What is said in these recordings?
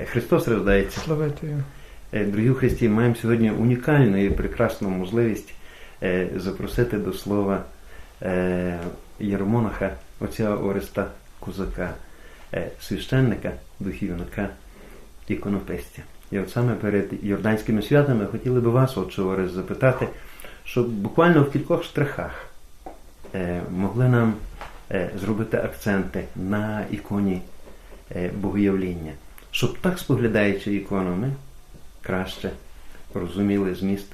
Е, Христос рождається. Е, Дорогі у Христі, маємо сьогодні унікальну і прекрасну можливість е, запросити до слова єромонаха, отця Ореста Козака, священника, духівника, іконописця. І от саме перед Йорданськими святами хотіли би вас, отче Орест, запитати, щоб буквально в кількох штрихах могли нам зробити акценти на іконі Богоявління, щоб так споглядаючи ікону, ми краще розуміли зміст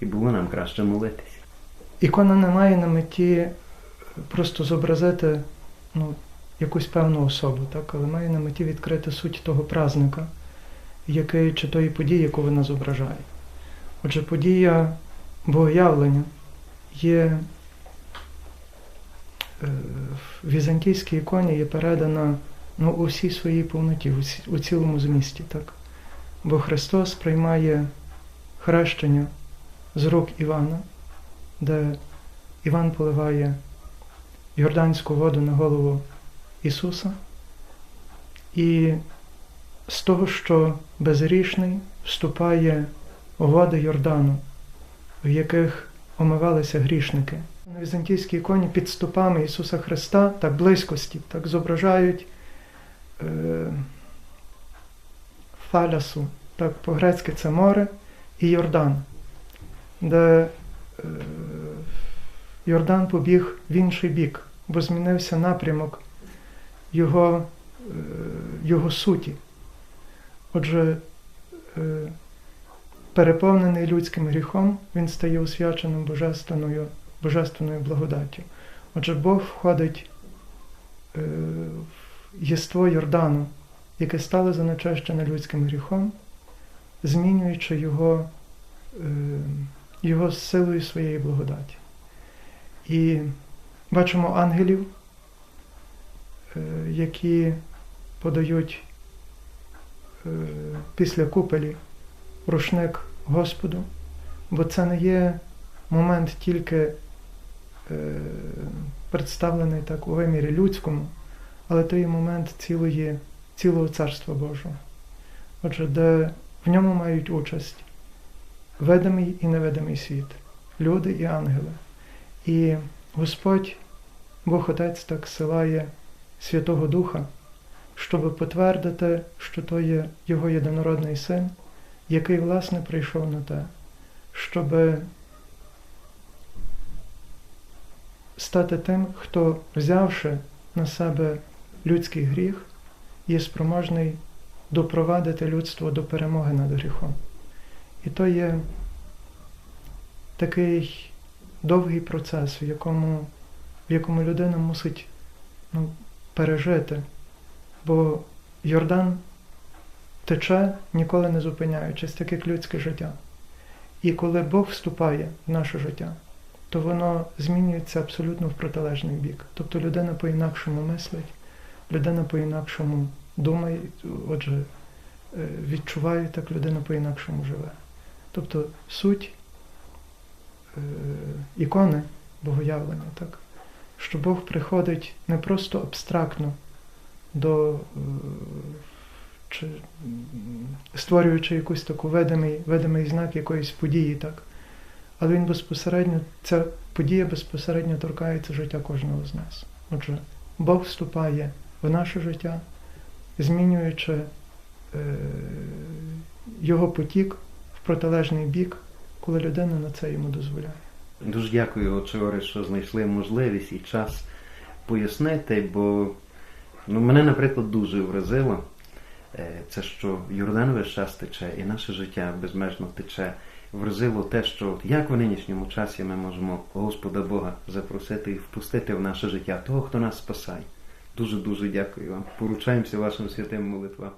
і було нам краще молитися. Ікона не має на меті просто зобразити ну, якусь певну особу, так? але має на меті відкрити суть того празника, який, чи тої події, яку вона зображає. Отже, подія богоявлення є е, в візантійській іконі є передана ну, у всій своїй повноті, у, цілому змісті. Так? Бо Христос приймає хрещення з рук Івана, де Іван поливає йорданську воду на голову Ісуса. І з того, що безгрішний вступає у води Йордану, в яких омивалися грішники. На візантійській іконі під стопами Ісуса Христа, так близькості, так зображають е, фалясу, так по-грецьки це море і Йордан, де е, Йордан побіг в інший бік, бо змінився напрямок його, е, його суті. Отже, переповнений людським гріхом, він стає освяченим божественною, божественною благодаттю. Отже, Бог входить єство Йордану, яке стало занечищене людським гріхом, змінюючи його, е, його силою своєї благодаті. І бачимо ангелів, е, які подають е, після купелі рушник Господу, бо це не є момент тільки представлений так у вимірі людському, але то є момент цілої, цілого Царства Божого. Отже, де в ньому мають участь видимий і невидимий світ, люди і ангели. І Господь, Бог Отець, так силає Святого Духа, щоб потвердити, що то є Його єдинородний син, який, власне, прийшов на те, щоб стати тим, хто, взявши на себе людський гріх, є спроможний допровадити людство до перемоги над гріхом. І то є такий довгий процес, в якому, в якому людина мусить ну, пережити. Бо Йордан тече, ніколи не зупиняючись, так як людське життя. І коли Бог вступає в наше життя, то воно змінюється абсолютно в протилежний бік. Тобто людина по-інакшому мислить, людина по-інакшому думає, отже, е, відчуває, так людина по-інакшому живе. Тобто суть е, ікони богоявлення, так? що Бог приходить не просто абстрактно до е, чи, створюючи якусь таку видимий, видимий знак якоїсь події, так? але він безпосередньо, ця подія безпосередньо торкається життя кожного з нас. Отже, Бог вступає в наше життя, змінюючи е, його потік в протилежний бік, коли людина на це йому дозволяє. Дуже дякую, Орест, що знайшли можливість і час пояснити, бо ну, мене, наприклад, дуже вразило е, це, що Йордан весь час тече, і наше життя безмежно тече. Вразило те, що як в нинішньому часі ми можемо Господа Бога запросити і впустити в наше життя того, хто нас спасає. Дуже дуже дякую вам. Поручаємося вашим святим молитвам.